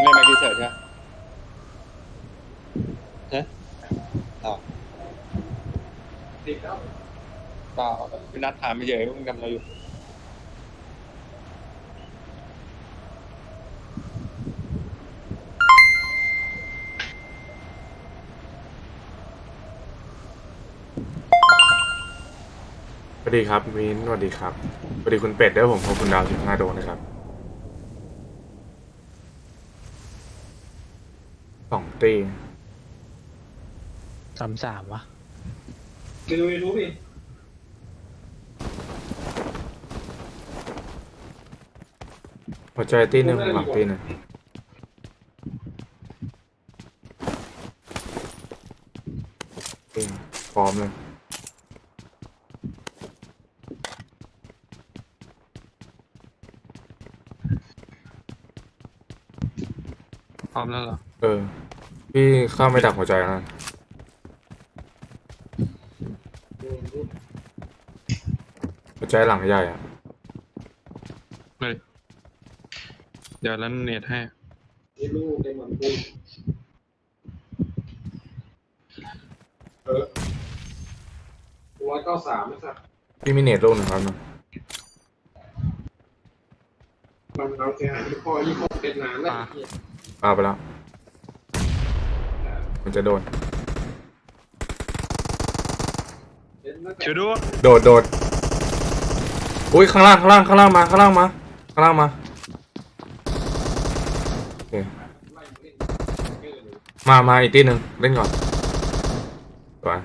มึงเล่นแม็กดีเซิร์ใช่ไหมฮะอ้าวติดแล้วเปล่าพี่นัดถามไม่เฉยว่ามึงทำอะไรอยู่สวัสดีครับมินสวัสดีครับสวัสดีคุณเป็ดด้วยผมขอบคุณดาวสิบห้าโดนะครับสอง ตีสามสามวะไปดูยูทูบดิหัวใจตีหนึ่งหลังตีหนึ่งตีพร้อมเลยพร้อมแล้วเหรอ เออ พี่เข้าไม่ดักหัวใจนะหัวใจหลังใหญ่อะเลยเดี๋ยวนั้นเน็ตให้นี่ลูกในเหมือนกูเออร้อยเก้าสามไม่สักพี่มีเน็ตลูกหนึ่งครับนะมันเราเสียหายที่คอที่คอเป็นนานแล้วเอาไปแล้ว มันจะโดน ช่วยด้วยโดดโดดอุ้ยข้างล่างข้างล่างข้างล่างมาข้างล่างมาข้างล่างมาโอเคมามาอีกทีหนึ่งเล่นก่อนสวย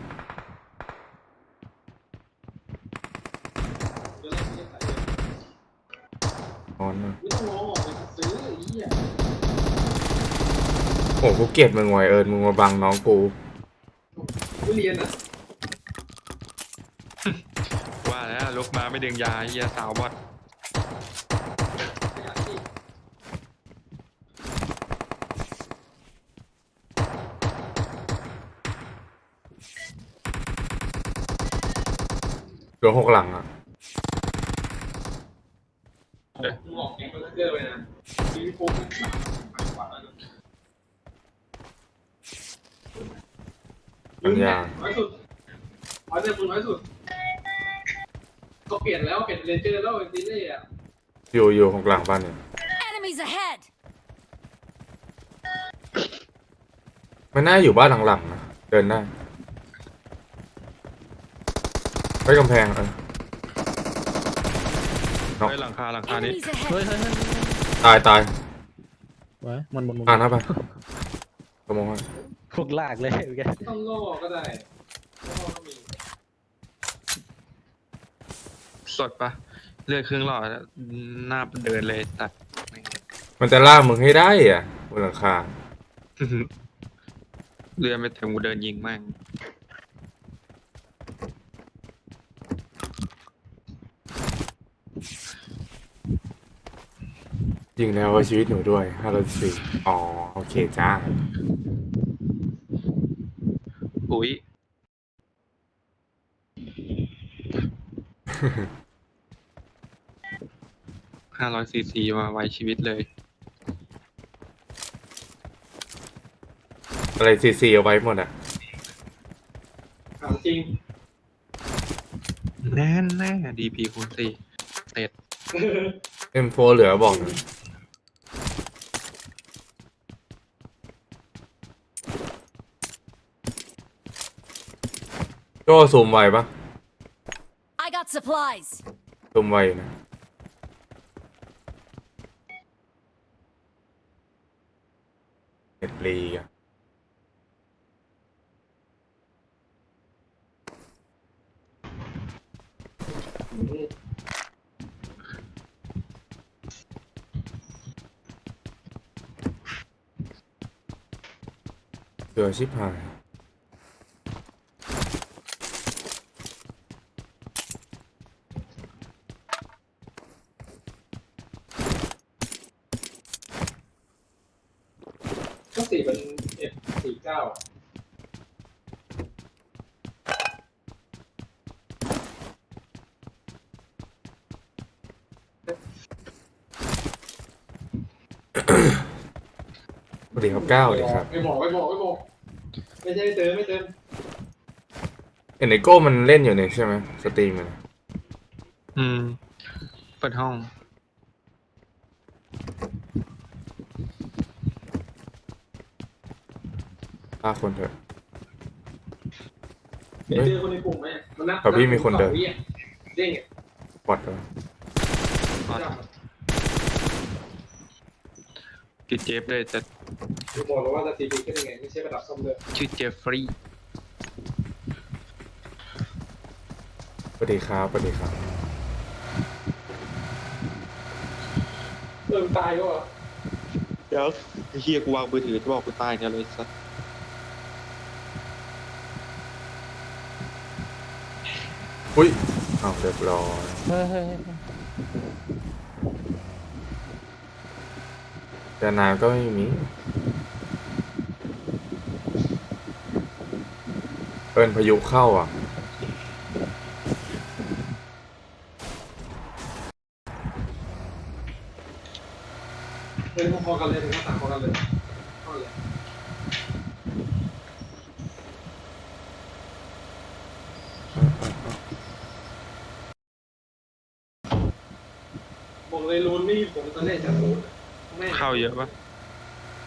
นอนมา ไม่ต้องรอออกไปซื้อไอ้เหี้ย โอ้ กูเกลียดมึงไว้เอิญมึงมาบังน้องกูไม่เรียนนะว่าแล้วลุกมาไม่ดึงยาเฮียสาวบอดขยันดิเหลือหกหลังอะมึงออกเก่งก็เกินไปนะชีวิตปุ๊บมันหายกว่าแล้ว ปัญญาน้อยสุดร้อยเดือนคุณน้อยสุดก็เปลี่ยนแล้วเปลี่ยนเลนเจอร์แล้วเป็นซีรีส์อะอยู่อยู่หกหลังบ้านเนี่ย Enemies ahead! มันน่าอยู่บ้านหลังๆนะเดินได้ไปกำแพงเออน็อกเฮ้ยหลังคาหลังคานี้ Enemies เฮ้ย ahead! เฮ้ยเฮ้ยตายตายเว้ยมันมันมันอ่านเข้าไปกระมองให้ พวกลากเลยเมื่อกี้ต้องล่อก็ได้ล่อก็มีสดปะเลือดครึ่งหลอดแล้วหน้าเดินเลยตัด มันจะล่ามึงให้ได้อะบนหลังคาเรือไม่เต็มกูเดินยิงแม่งยิงแล้วเอาชีวิตหนูด้วยห้าร้อยสี่อ๋อ โอเคจ้า อุ้ยห้าร้อยซีซีมาไว้ชีวิตเลย อะไรซีซีเอาไว้หมดอะถามจริงแน่แน่ดีพีคูณสี่เต็ด M4 เหลือบอกหน่อย โจ้ซูมไวปะ I got supplies! ซูมไวอยู่นะเน็ตลีอะเสือชิบหาย ก็สี่เป็นเอ็ดสี่เก้า สวัส ดีครับเก้าสวัสดีครับไม่บอกไม่บอกไม่บอกไม่ใช่ไม่เติมไม่เติมเอ็นไอโก้มันเล่นอยู่เนี่ยใช่ไหมสตรีมมันอืม เปิดห้องฆ่าคนเถอะเห็นเจอคนในกลุ่มไหมมันนับแต่พี่มีคนเดินสองวิอะเด้งอะปอดเลย จับ ติดเจฟเลยแต่ดูบอกแล้วว่าจะตีดีขึ้นยังไงไม่ใช่ระดับส้มเลยชื่อเจฟฟรีย์สวัสดีครับสวัสดีครับเติมตายก็เหรอเดี๋ยวไอ้เฮียกูวางมือถือจะบอกกูตายเนี่ยเลยสัสอุ้ยเอาเรียบร้อย เฮ้ยเฮ้ยเฮ้ย แต่นานก็ไม่มี เอินพายุเข้าอะ เป็นพอๆกันเลยถึงหน้าต่างพอกันเลยเข้าเลยบอกเลยรูนไม่ผมตอนแรกจะรูน เข้าเยอะปะ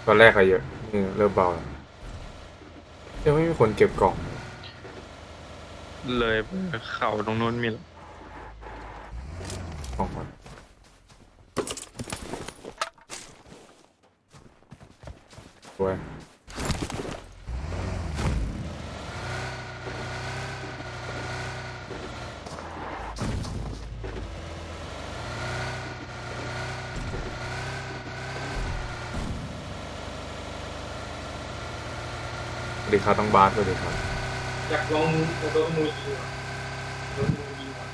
ตอนแรกอะเยอะนี่เริ่มเบาแล้วยังไม่มีคนเก็บกล่องเลยไปเข่าตรงนู้นมีแล้ว กล่องก่อนสวยสวัสดี ครับต้องบาสสวัสดีครับ อยากลองโดนมือยิงอะโดนมือยิงอะ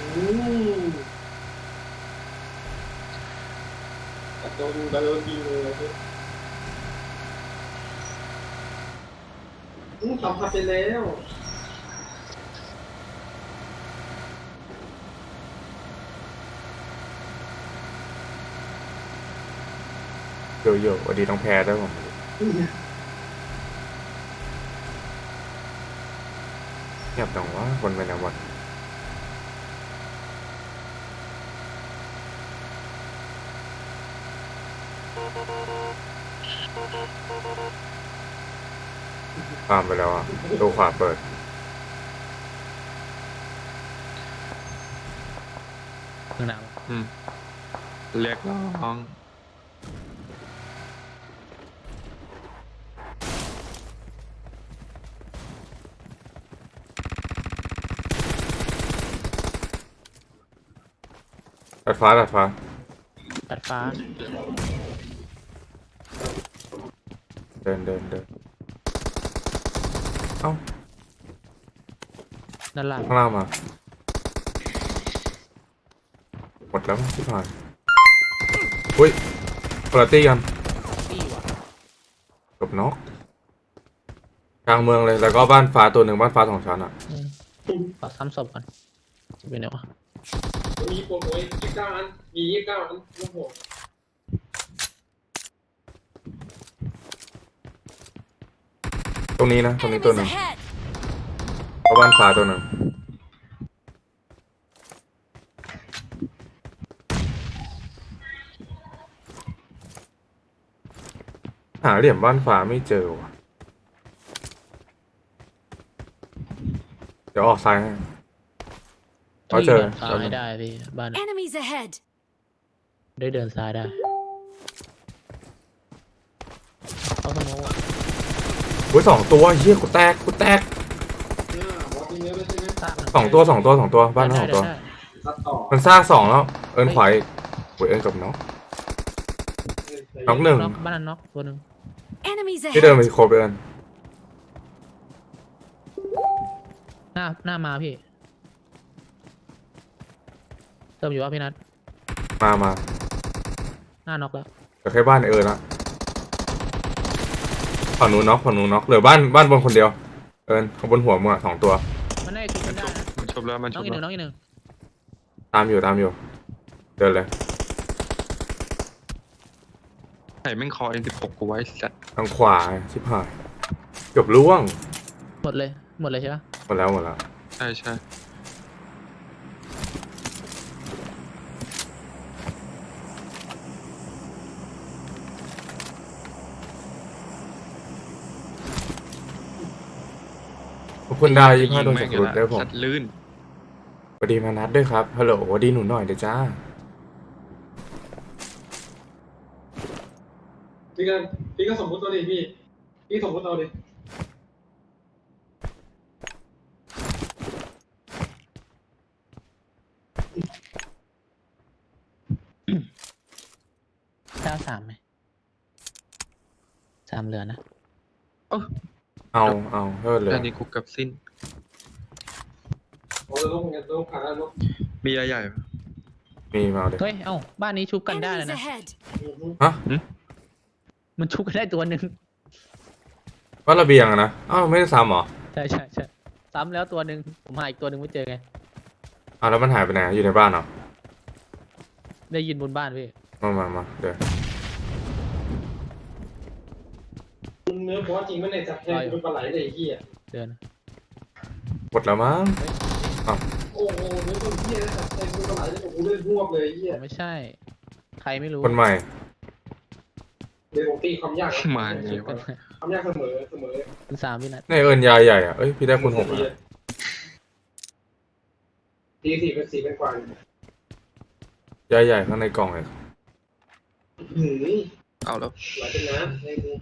อืมแต่โดนแต่โดนยิงเลยอืมสัมผัสไปแล้ว เดี๋ยวเดี๋ยวสวัสดีน้องแพรด้วยผมเงียบจังวะคนไปไหนหมดตามไปแล้วอะตู้ขวาเปิดข้างหน้าอืมเรียกร้อง ตัดฟ้าตัดฟ้าตัดฟ้า เดินเดินเดินเอ้าด้านล่างข้างล่างมาหมดแล้วที่ผ่านอุ้ยคุณตี้กันพี่ว่ะกับนกกลางเมืองเลยแล้วก็บ้านฟ้าตัวหนึ่งบ้านฟ้าสองชั้นอะขอซ้ำศพก่อนเป็นไงวะ มีโปรโมยยี่สิบเก้าอัน มียี่สิบเก้าอันโอ้โหตรงนี้นะ ตรงนี้ตัวห Enemies นึ่ง ahead! ก็บ้านฟ้าตัวหนึ่งหาเหลี่ยมบ้านฟ้าไม่เจอว่ะ เดี๋ยวออกซ้ายให้ เขาเจอดินซ้ายได้พี่บ้าน Enemies ahead! ได้เดินซ้ายได้เขาสโมองอุ้ยสองตัวเฮียกูแตกกูแตกเนี่ยบอสมีเนื้อด้วยใช่ไหมสร้างสองตัวสองตัวสองตัวบ้านทั้งสองตัวได้ได้ตัดต่อมันซ่ากสองแล้ว เอินขวาอีกโอ้ยเอินกับน้องน้องหนึ่งน็อกบ้านนั้นน็อกตัวหนึ่ง Enemies ที่เดิน ahead! ไปโคบเอินหน้าหน้ามาพี่เติมอยู่ว่าพี่นัทมามาหน้าน็อกแล้วเหลือแค่บ้านเอินละฝั่งนู้นน็อกฝั่งนู้นน็อกเหลือบ้านบ้านบนคนเดียว เอินข้างบนหัวมึงอะสองตัว มันได้กินมันได้ชุบนะมันชุบแล้วมันน้ชุองบอีกหแล้นึ่วงน้องอีกหนึ่งตามอยู่ตามอยู่ เดินเลยไอ้แม่งคอ M16 กูไว้สัตว์ทางขวาชิบหายเกือบล่วงหมดเลยหมดเลยใช่ปะหมดแล้วหมดแล้วใช่ใช่ คุณดาวยี่ห้าโดนแม่จากงอยู่รุดละด้วยผมสัตว์ลื่นสวัสดีมานัดด้วยครับ ฮัลโหลสวัสดีหนูหน่อยเดี๋ยวจ้าพี่ก็พี่ก็สมมติตัวดิพี่ พี่สมมติเอาดิเก้าสามไหมสามเหลือนะ เอาเอาเพิ่มเลยอันนี้กูเกับสิ้นโอ้ยลงเงินลงขาลงมีอะไรใหญ่ปะมีมาเอาเลยเฮ้ย เอ้า บ้านนี้ชุบกันได้แล้ว Enemies นะ ahead. ฮะมันชุบกันได้ตัวหนึ่งว่าระเบียงอะนะอ้าวไม่ได้ซ้ำเหรอใช่ใช่ใช่ซ้ำแล้วตัวหนึ่งผมหาอีกตัวหนึ่งไม่เจอไง อ้าวแล้วมันหายไปไหนอยู่ในบ้านเหรอได้ยินบนบ้านพี่ มามามาเดี๋ยว เนื้ อบอสจริงไม่ในจับแทนเป็นปลาไหลเลยไอ้เหี้ยเดินหมดแล้วมั้งโอ้โหเนื้อคนเหี้ยนะจับแทนเป็นปลาไหลเลยผมเล่นรวบเลยไอ้เหี้ยผมไม่ใช่ ใครไม่รู้คนใหม่เดี๋ยวผมตีความยากมาไงวะความยากเสมอเสมอคุณสามพี่นัทในเอิญยาใหญ่อะเอ้ยพี่ได้คุณหกอะตีสี่เป็นสี่เป็นกว่ายาใหญ่ข้างในกล่องเลยหืมเอาแล้วไหลเป็นน้ำในกู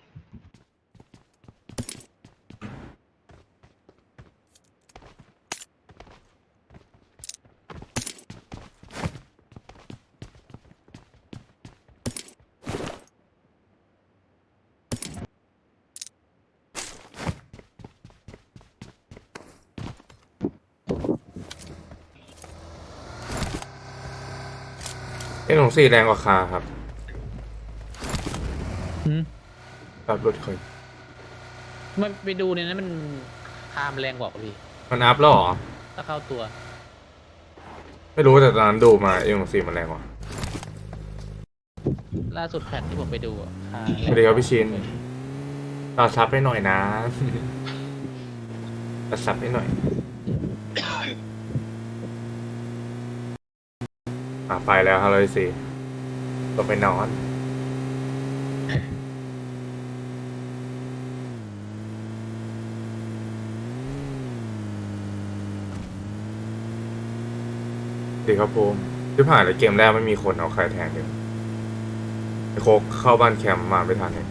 เอ็นของสี่แรงกว่าคาครับหืมครับรถเคยไม่ไปดูเนี่ยนะมันคามแรงกว่าพี่มันอัพแล้วเหรอ ถ้าเข้าตัว ไม่รู้แต่ตอนนั้นดูมาเอ็นของสี่มันแรงกว่า ล่าสุดแพทที่ผมไปดูอะคาสวัสดีครับพี่ชินต่อซับให้หน่อยนะต่อซับให้หน่อย อะไปแล้วครับเลยสี่ก็ไปนอน ดีครับผมที่ผ่านเลยเกมแรกไม่มีคนเอาใครแทนเลยไอโคกเข้าบ้านแคมป์มาไม่ทันเลย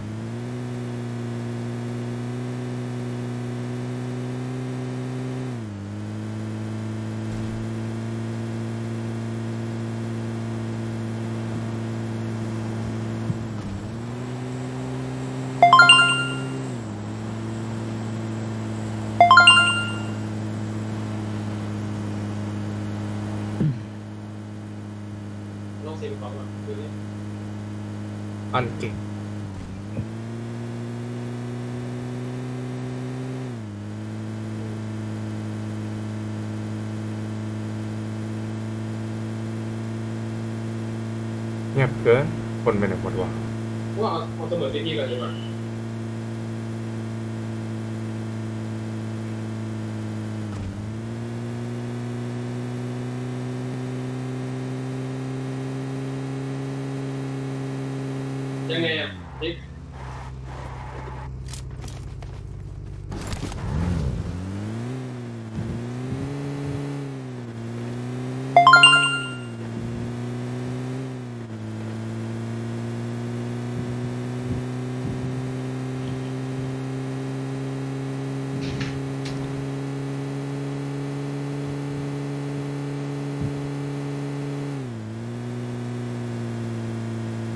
สี่เป็นกว่าก่อนดูดิอันเก่งเงียบเกินคนไปไหนหมดวะว่าเอาเสมอดีๆก่อนดีกว่า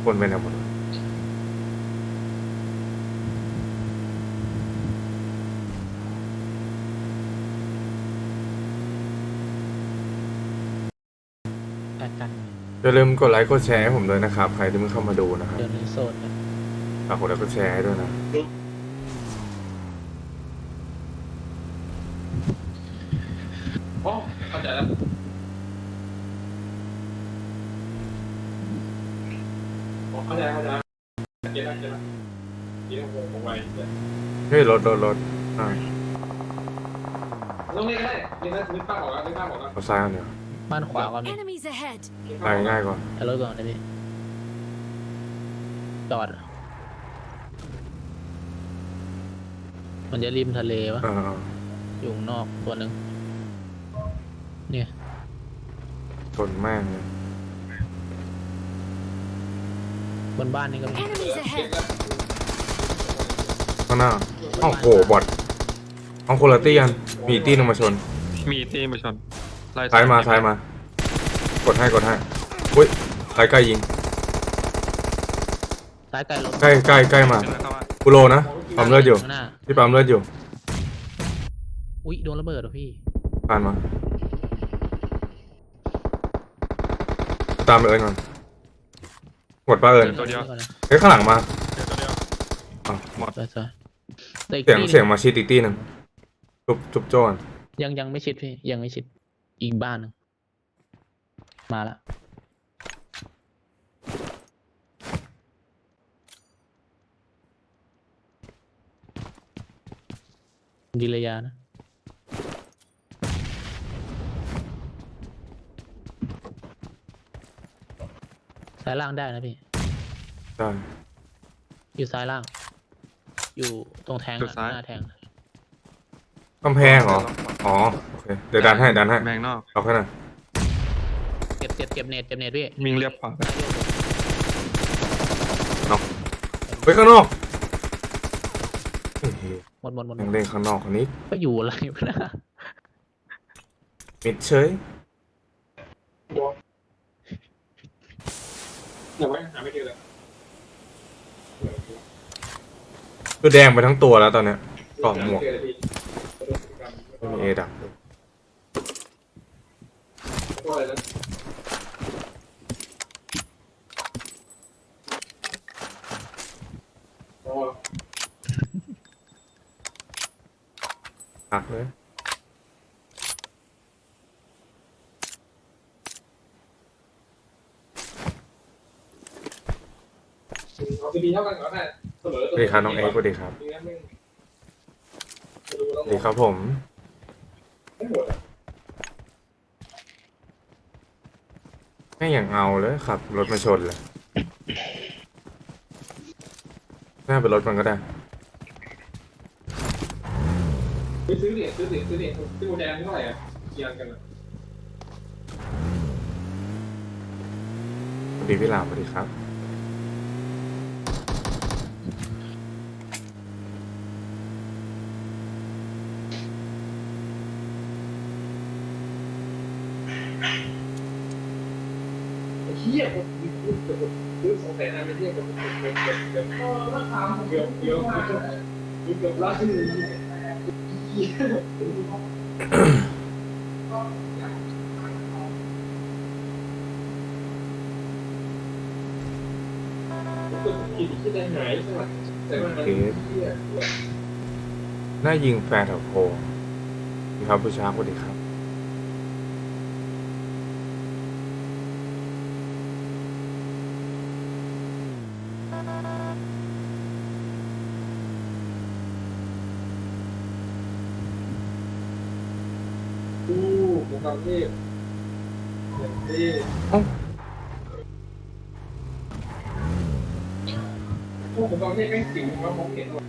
คนไปไหนหมดวะแพทกันอย่าลืมกดไลค์กดแชร์ให้ผมด้วยนะครับ ใครที่เพิ่งเข้ามาดูนะครับเดินในโซนกันฝากกดไลค์กดแชร์ให้ด้วยนะ อ๋อเข้าใจแล้ว เข้าใจเข้าใจเก็ตแล้วเก็ตแล้วนี่ต้องวงผมไว้เนี่ย เฮ้ย รถรถรถอ่าต้องเล่นก็ได้เล่นได้นึกภาพออกแล้วนึกภาพออกแล้วเอาซ้ายเอาเดี๋ยวบ้านขวาก่อนพี่ Enemies ahead. ไปง่ายกว่าเอารถก่อนนะพี่จอด มันจะริมทะเลวะ เออเอออยู่ข้างนอกตัวหนึ่งเนี่ยชนแม่งเลยบนบ้านนี่ก็มี Enemies ahead. ข้างหน้า เอ้าโหบอดเอาคนละตี้กันมีอีกตี้หนึงมาชนมีตีมาชนไล่ซ้ายมาซ้ายมา กดให้กดให้อุ้ยซ้ายใกล้ยิงซ้ายไกลรถใกล้ใกล้ใกล้มาเป็นแล้วเข้ามากูโลนะปั๊มเลือดอยู่ข้างหน้าพี่ปั๊มเลือดอยู่อุ๊ยโดนระเบิดเหรอพี่ผ่านมา ตามไปเอิญก่อนหมดป้าเอิญเดี๋ยวตัวเดียวก่อนนะเฮ้ยข้างหลังมา เดี๋ยวตัวเดียวอะหมด สวยๆ แต่อีกเสียงที่หนึ่เสียงมาชิดอีกตี้หนึ่งจุบจุบโจ้ก่อนยังยังไม่ชิดพี่ยังไม่ชิดอีกบ้านหนึ่งมาละดีเลยานะ ซ้ายล่างได้นะพี่ ได้อยู่ซ้ายล่าง อยู่ตรงแทงจุดอะซ้ายหน้าแทงกำแพงเหรอ อ๋อ โอเค เดี๋ยวดันให้ ดันให้ แมงนอกเอาแค่นั้นเก็บเก็บเก็บเน็ตเก็บเน็ตพี่วิ่งเรียบขวาไปเฮ้ยข้างนอกเฮ้ยหมดหมดหมดยังเล่นข้างนอกคนนี้ ก็อยู่อะไรวะนะมิดเฉยเดี๋ยวไว้หาไม่เจอเลย คือแดงไปทั้งตัวแล้วตอนเนี้ยกรอบหมวกเจอเลยพี่ไม่มีเอดับตัวอะไรนะอ๋อหักเลยเอาซีดีเท่ากันก่อนได้เสมอ สวัสดีครับน้องเอ็กซ์สวัสดีครับไม่งั้นไม่สวัสดีครับผมไม่หมดอะไม่อย่างเอาเลยขับรถมาชนเลยน่าเป็นรถมันก็ได้ไปซื้อเหรียญซื้อเหรียญซื้อเหรียญซื้อโมเดลเท่าไหร่อะเกียร์กันอะสวัสดีพี่หลามสวัสดีครับไอ้ เหี้ยผมซื้อสองแสนอันไม่เทียบกับเกือบเกือบเกือบเกือบราคาเกือบเกือบเกือบเกือบล้านที่หนึ่งกิน ที่ได้หายแต่ว่ามันเหี้ยน่ายิงแฟนแถวโพงสวัสดีครับผู้ชายสวัสดีครับอู้ผมทำที่อย่างที่ เอ้า พวก ผมตอนนี้แม่งสิงว่ามองเห็นว่า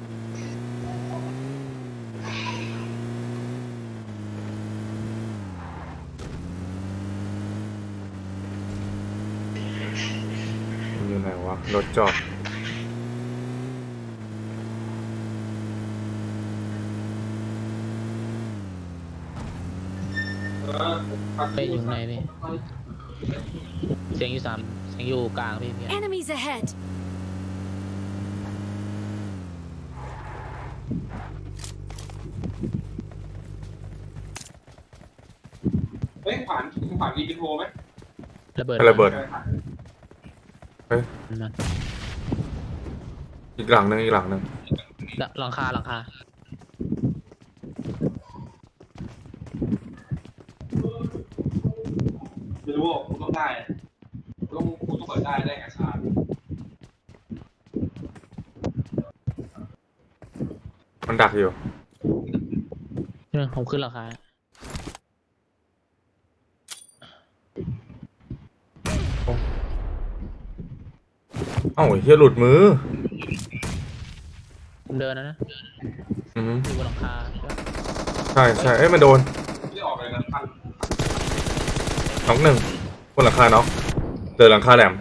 มันอยู่ไหนวะ รถจอดไปอยู่ไหนพี่เสียงอยู่สามเสียงอยู่กลางพี่พี่ Enemies ahead. ระเบิดระเบิดนั่นอีกหลังหนึงอีกหลังหนึงหลังคาหลังคาไม่รู้ากูต้องได้ต้องกูต้องเปิดได้ได้ไงชามันดักอยู่เออผมขึ้นราคา เอ้าไอ้เฮียหลุดมือผมเดินนะนะอือหืออยู่บนหลังคาใช่ใช่เอ้ยมันโดนที่ออกเลยนะพันน็อกหนึ่งบนหลังคาน็อกเจอหลังคาแหลม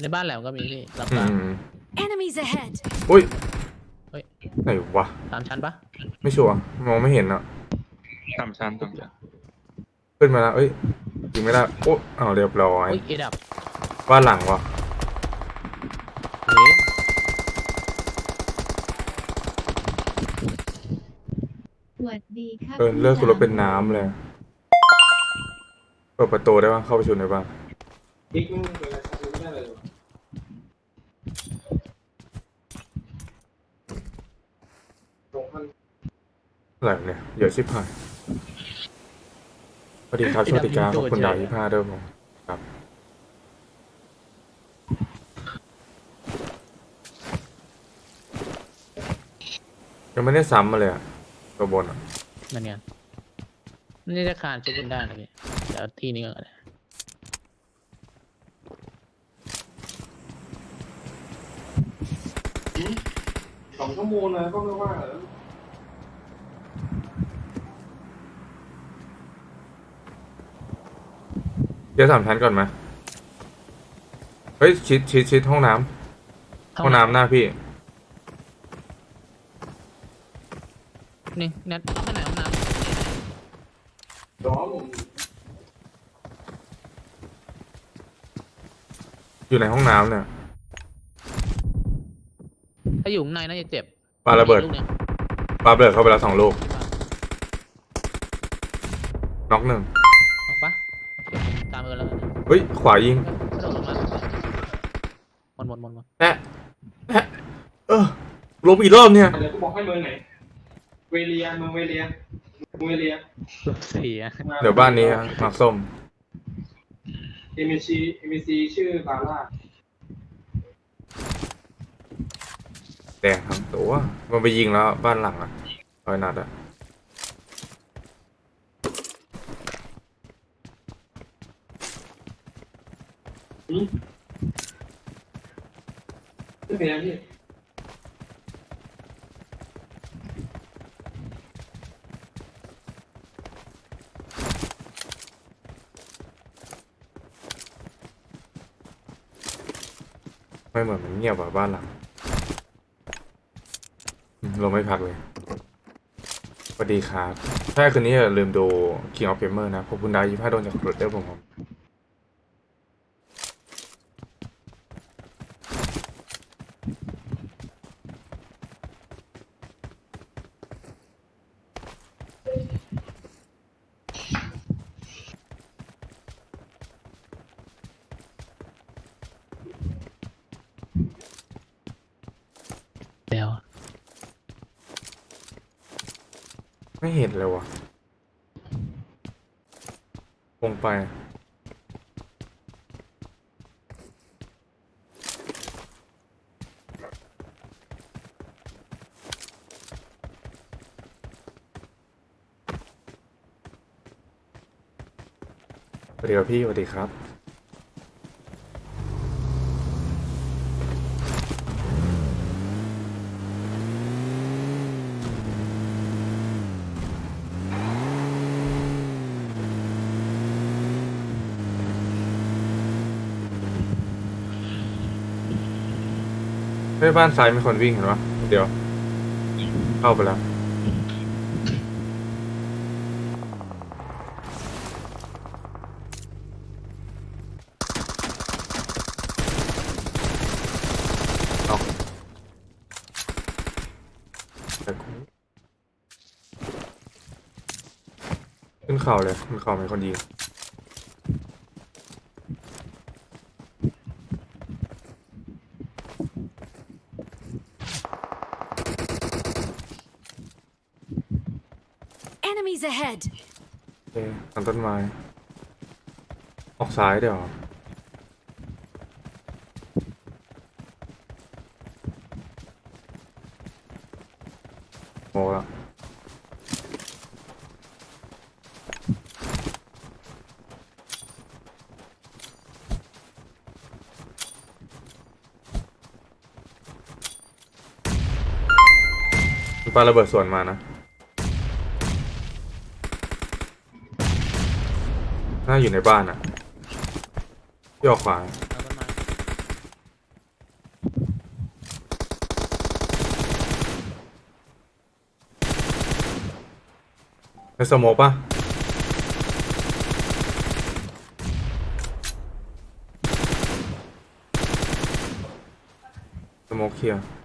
ในบ้านแหลมก็มีพี่หลังอืคา ม Enemies ahead! อุ้ยเฮ้ย ไหนวะสามชั้นปะไม่ชัวร์มองไม่เห็นอะสามชั้นสามชั้นขึ้นมาแล้วเอ้ย ยิงไม่ได้โอ้อ้าวเรียบร้อยเฮ้ยเอดับบ้านหลังวะเฮ้ยสวัสดีครับเออเลือดคุณรถเป็นน้ำเลยเปิดประตูได้ปะเข้าไปชนได้ปะบิ๊กไม่เคยอะไรทำไม่ได้เลยตรงพันอะไรเนี่ยเยอะชิบหายส วัสดีครับโชติกาขอบคุณดาวยี่ห้าด้วยผมครับ ยังไม่ได้ซ้ำมาเลยอะตัวบนอะนั่นไงนี่จะคานชุบกันได้นะพี่เดี๋ยวที่นี้ก่อนก็ได้สองชั่วโมงนะก็ไม่ว่าเหรอ เดี๋ ยวสามชั้นก่อนไหมเฮ้ยชิดชิดชิดห้องน้ำห้องน้ำหน้าพี่นี่นัดข้างไหนห้องน้ร้องอยู่ในห้องน้ำเนี่ยถ้าอยู่ข้างในน่าจะเจ็บปาระเบิดลูกนี่ยปาระเบิดเข้าไปแล้วสองลูกน็อกหนึ่ง ออกปะโอเคตาม เออแล้วกันเฮ้ย ขวายิงกระโดดลงมาหมดหมดหมดหมดแอะแอะเออลบอีกรอบเนี่ย เดี๋ยวกูบอกให้เมืองไหน เวเลียเมืองเวเลียเมืองเวเลียลบสี่อะเดี๋ยวบ้านนี้หมักส้ม เอ็มซีเอ็มซีชื่อบาร่าแดงทั้งตัว มันไปยิงแล้วบ้านหลังอะร้อยนัดอะ ไม่เป็นไรพี่ไม่เหมือนมันเงียบอะบ้านหลังเราไม่พักเลยสวัสดีครับ ถ้าคืนนี้อย่าลืมดู King of Gamer นะขอบคุณดาวยี่ห้าโดนจากรถเด้อผมผมแล้ว ไม่เห็นเลยวะลงไปสวัสดีครับพี่สวัสดีครับ เฮ้ยบ้านซ้ายมีคนวิ่งเห็นปะเดี๋ยว เข้าไปแล้วเอาแต่ขึ้นเข่าเลยขึ้นเข่ามีคนยิง Enemies ahead! โอ เคทางต้นไม้ ออกซ้ายเดี๋ยวโอละปาระเบิดส่วนมานะ น่าอยู่ในบ้านอะที่ออกขวาเอาต้นไม้ในสมกปะสมกเคลียร์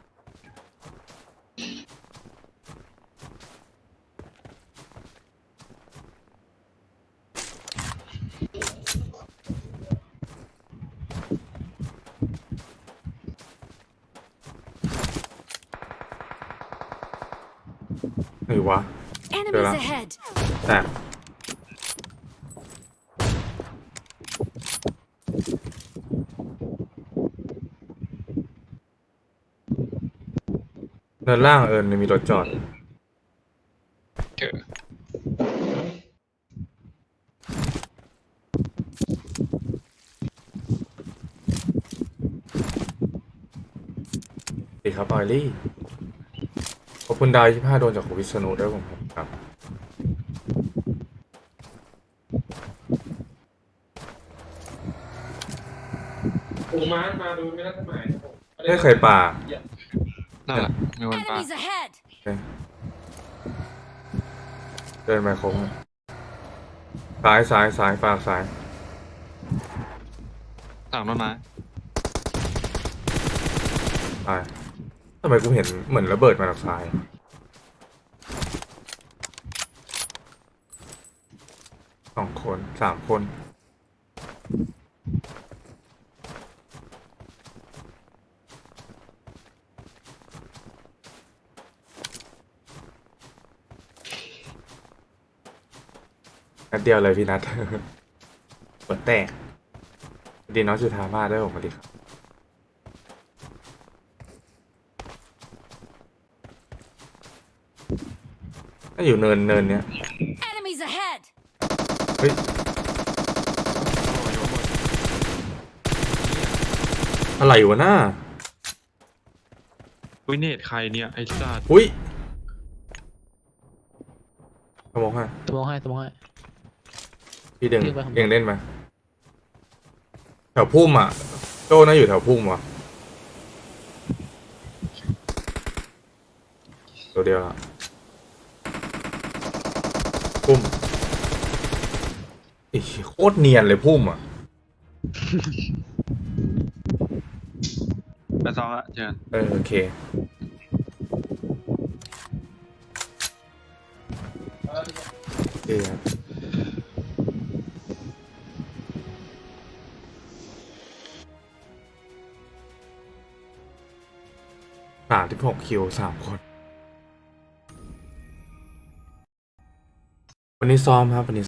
ไหนวะ Enemies Good. ahead. แตกเดินล่างเอิญมีรถจอดเจอสวัสดีครับออยลี่ขอบ คุณดาวที่พาโดนจากคุณวิษณุด้วยผมครับผมมามาดูไม่ได้สมัยไม่เคยป่านั่นแหละมีคนปา Enemies ahead. เดินไปครบซ้ายซ้ายซ้ายฝากซ้ายต่างต้นไม้ซ้ายทำไมกูเห็นเหมือนระเบิดมาจากซ้าย สองคนสามคน นัดเดียวเลยพี่นัทเปิดแตกสวัสดีน้องจุธามาด้วยผมสวัสดีครับ ถ้าอยู่เนินเนินเนี้ย Enemies ahead. เฮ้ยโอ้ยโยนหมดอะไรวะหน้าวิเนตใครเนี่ย ไอ้สัตว์อุ้ยสมองฮะสมองให้สมองให้ พี่ดึงดึงไปผมเองเล่นไหมแถวพุ่มอะโจ้น่าอยู่แถวพุ่มว่ะตัวเดียวละพุ่มอี โคตรเนียนเลยพุ่มอะไปซองละเจอกันเออโอเค เออสามที่หกคิวสามคน วันนี้ซ้อมครับ วันนี้